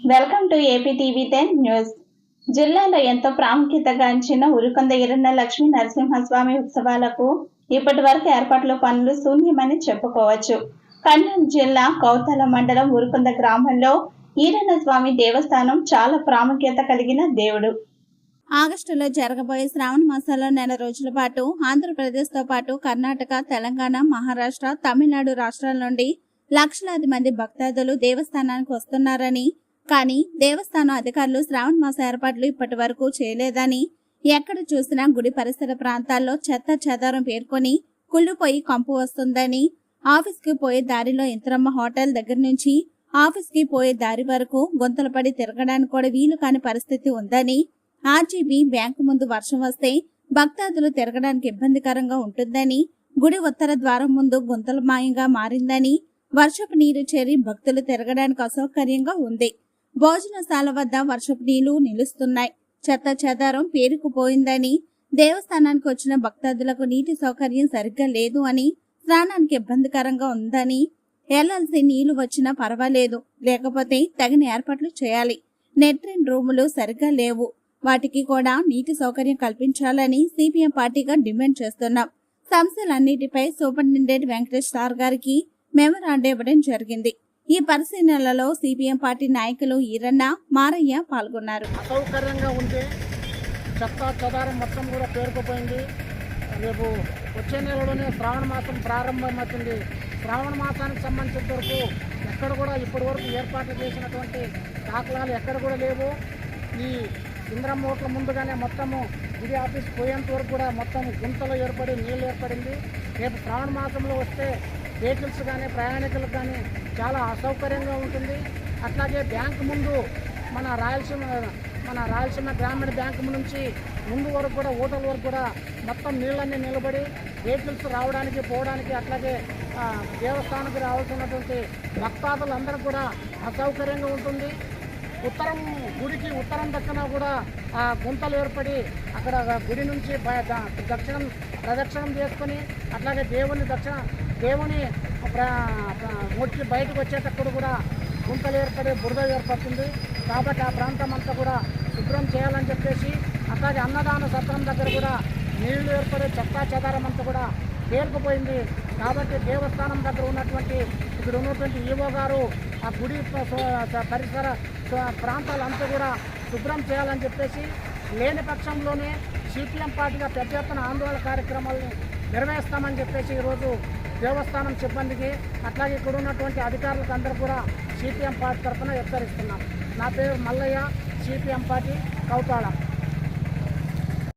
Welcome to AP TV ten news. జిల్లాలో ఎంతో ప్రాముఖ్యతగాంచిన ఉరుకొంద ఇరన్న లక్ష్మీ నరసింహస్వామి ఉత్సవాలకు ఇప్పటి వరకు ఏర్పాట్ల పనులు శూన్యమని చెప్పుకోవచ్చు. కర్నూలు జిల్లా కౌతల మండలం ఉరుకొంద గ్రామంలో ఈరన్న స్వామి దేవస్థానం చాలా ప్రాముఖ్యత కలిగిన దేవుడు. ఆగస్టులో జరగబోయే శ్రావణ మాసంలో నెల రోజుల పాటు ఆంధ్రప్రదేశ్తో పాటు కర్ణాటక తెలంగాణ మహారాష్ట్ర తమిళనాడు రాష్ట్రాల నుండి లక్షలాది మంది భక్తాదులు దేవస్థానానికి వస్తున్నారని కానీ దేవస్థానం అధికారులు శ్రావణ మాస ఏర్పాట్లు ఇప్పటి వరకు చేయలేదని ఎక్కడ చూసినా గుడి పరిసర ప్రాంతాల్లో చెత్త చెదారం పేర్కొని కుళ్ళిపోయి కంపు వస్తుందని ఆఫీస్కి పోయే దారిలో ఇంతరమ్మ హోటల్ దగ్గర నుంచి ఆఫీస్కి పోయే దారి వరకు గుంతలు పడి తిరగడానికి కూడా వీలు కాని పరిస్థితి ఉందని ఆర్జీబీ బ్యాంకు ముందు వర్షం వస్తే భక్తాదులు తిరగడానికి ఇబ్బందికరంగా ఉంటుందని గుడి ఉత్తర ద్వారం ముందు గుంతలమాయంగా మారిందని వర్షపు నీరు చేరి భక్తులు తిరగడానికి అసౌకర్యంగా ఉంది. భోజనశాల వద్ద వర్షపు నీళ్ళు నిలుస్తున్నాయి. చెత్త చెదారం పేరుకుపోయిందని దేవస్థానానికి వచ్చిన భక్తాదులకు నీటి సౌకర్యం సరిగ్గా లేదు అని స్నానానికి ఇబ్బందికరంగా ఉందని ఎల్ఎల్సి నీళ్ళు వచ్చినా పర్వాలేదు. లేకపోతే తగిన ఏర్పాట్లు చేయాలి. నెట్రిన్ రూములు సరిగ్గా లేవు. వాటికి కూడా నీటి సౌకర్యం కల్పించాలని సిపిఎం పార్టీగా డిమాండ్ చేస్తున్నాం. సమస్యలన్నిటిపై సూపరింటెండెంట్ వెంకటేష్ సార్ గారికి మెమరాండం ఇవ్వడం జరిగింది. ఈ పరిశీలనలలో సిపిఎం పార్టీ నాయకులు ఈరన్న మారయ్య పాల్గొన్నారు. అసౌకర్యంగా ఉంది చెత్త చెదారం మొత్తం కూడా పేరుకుపోయింది. రేపు వచ్చే నెలలోనే శ్రావణ మాసం ప్రారంభమవుతుంది. శ్రావణ మాసానికి సంబంధించిన వరకు ఎక్కడ కూడా ఇప్పటి వరకు ఏర్పాట్లు చేసినటువంటి దాఖలాలు ఎక్కడ కూడా లేవు. ఈ ఇంద్రం ఓట్ల ముందుగానే మొత్తము ఇది ఆఫీస్ పోయేంత వరకు కూడా మొత్తం గుంతలో ఏర్పడి నీళ్ళు ఏర్పడింది. రేపు శ్రావణ మాసంలో వస్తే వెహికల్స్ కానీ ప్రయాణికులకు కానీ చాలా అసౌకర్యంగా ఉంటుంది. అట్లాగే బ్యాంక్ ముందు మన రాయలసీమ మన రాయలసీమ గ్రామీణ బ్యాంక్ నుంచి ముందు వరకు కూడా ఓటల వరకు కూడా మొత్తం నీళ్ళన్నీ నిలబడి వెహికల్స్ రావడానికి పోవడానికి అట్లాగే ఆ, దేవస్థానానికి రావాల్సినటువంటి భక్తాదులందరూ కూడా అసౌకర్యంగా ఉంటుంది. ఉత్తరం గుడికి ఉత్తరం దక్కన కూడా ఆ గుంతలు ఏర్పడి అక్కడ గుడి నుంచి దక్షిణం ప్రదక్షిణం చేసుకొని అట్లాగే దేవుని దక్షిణ దేవుని ప్ర ముట్టి బయటకు వచ్చేటప్పుడు కూడా గుంతలు ఏర్పడి బురద ఏర్పడుతుంది. కాబట్టి ఆ ప్రాంతం అంతా కూడా శుభ్రం చేయాలని చెప్పేసి అట్లాగే అన్నదాన సత్రం దగ్గర కూడా నీళ్ళు ఏర్పడే చెత్తా చెదారం అంతా కూడా పేరుకుపోయింది. కాబట్టి దేవస్థానం దగ్గర ఉన్నటువంటి ఇక్కడ ఉన్నటువంటి ఈవో గారు ఆ గుడి పరిసర ప్రాంతాలంతా కూడా శుభ్రం చేయాలని చెప్పేసి లేని పక్షంలోనే సిపిఎం పార్టీగా పెద్ద ఎత్తున ఆందోళన కార్యక్రమాలను నిర్వహిస్తామని చెప్పేసి ఈరోజు దేవస్థానం సిబ్బందికి అట్లాగే ఇక్కడ ఉన్నటువంటి అధికారులకు అందరూ కూడా సిపిఎం పార్టీ తరఫున హెచ్చరిస్తున్నాం. నా పేరు మల్లయ్య సిపిఎం పార్టీ కౌతాళ.